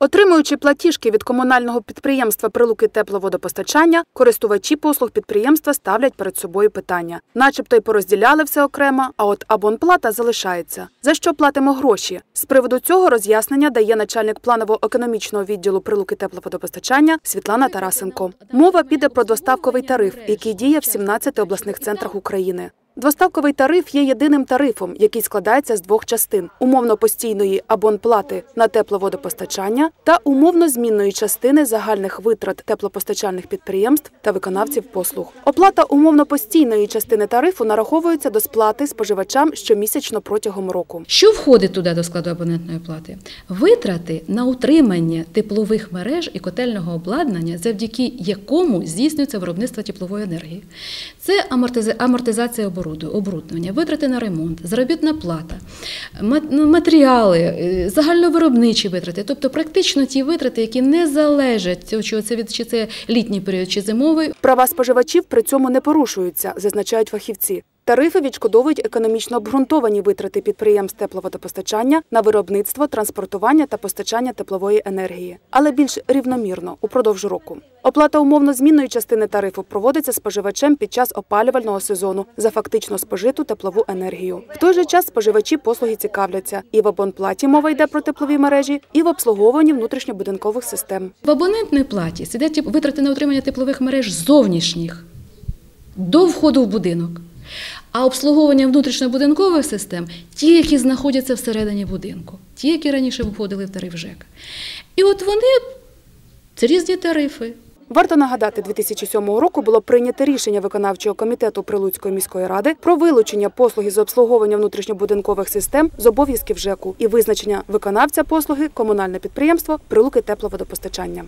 Отримуючи платіжки від комунального підприємства Прилуки тепловодопостачання, користувачі послуг підприємства ставлять перед собою питання, начебто й порозділяли все окремо, а от абонплата залишається. За що платимо гроші? З приводу цього роз'яснення дає начальник планово-економічного відділу Прилуки тепловодопостачання Світлана Тарасенко. Мова піде про доставковий тариф, який діє в 17 обласних центрах України. Двоставковий тариф є єдиним тарифом, який складається з двох частин: умовно постійної абонплати на тепловодопостачання та умовно змінної частини загальних витрат теплопостачальних підприємств та виконавців послуг. Оплата умовно постійної частини тарифу нараховується до сплати споживачам щомісячно протягом року. Що входить туди до складу абонентної плати? Витрати на утримання теплових мереж і котельного обладнання, завдяки якому здійснюється виробництво теплової енергії. Це амортизація оборуду, обруднення, витрати на ремонт, заробітна плата, ну, матеріали, е, загальновиробничі витрати, тобто практично ті витрати, які не залежать чи це від чи це літній період, чи зимовий, Права споживачів при цьому не порушуються, зазначають фахівці. Тарифи відшкодовують економічно обґрунтовані витрати підприємств тепловодопостачання на виробництво, транспортування та постачання теплової енергії, але більш рівномірно упродовж року. Оплата умовно змінної частини тарифу проводиться споживачем під час опалювального сезону за фактично спожиту теплову енергію. В той же час споживачі послуги цікавляться і в абонплаті мова йде про теплові мережі, і в обслуговуванні внутрішньобудинкових систем. В абонентній платі сидять витрати на утримання теплових мереж зовнішніх до входу в будинок. А обслуговування внутрішньобудинкових систем ті, які знаходяться всередині будинку, ті, які раніше входили в тариф ЖЕК. І от вони це різні тарифи. Варто нагадати, 2007 року було прийнято рішення виконавчого комітету Прилуцької міської ради про вилучення послуги з обслуговування внутрішньобудинкових систем з обов'язків ЖЕКу і визначення виконавця послуги комунальне підприємство Прилуки тепловодопостачання.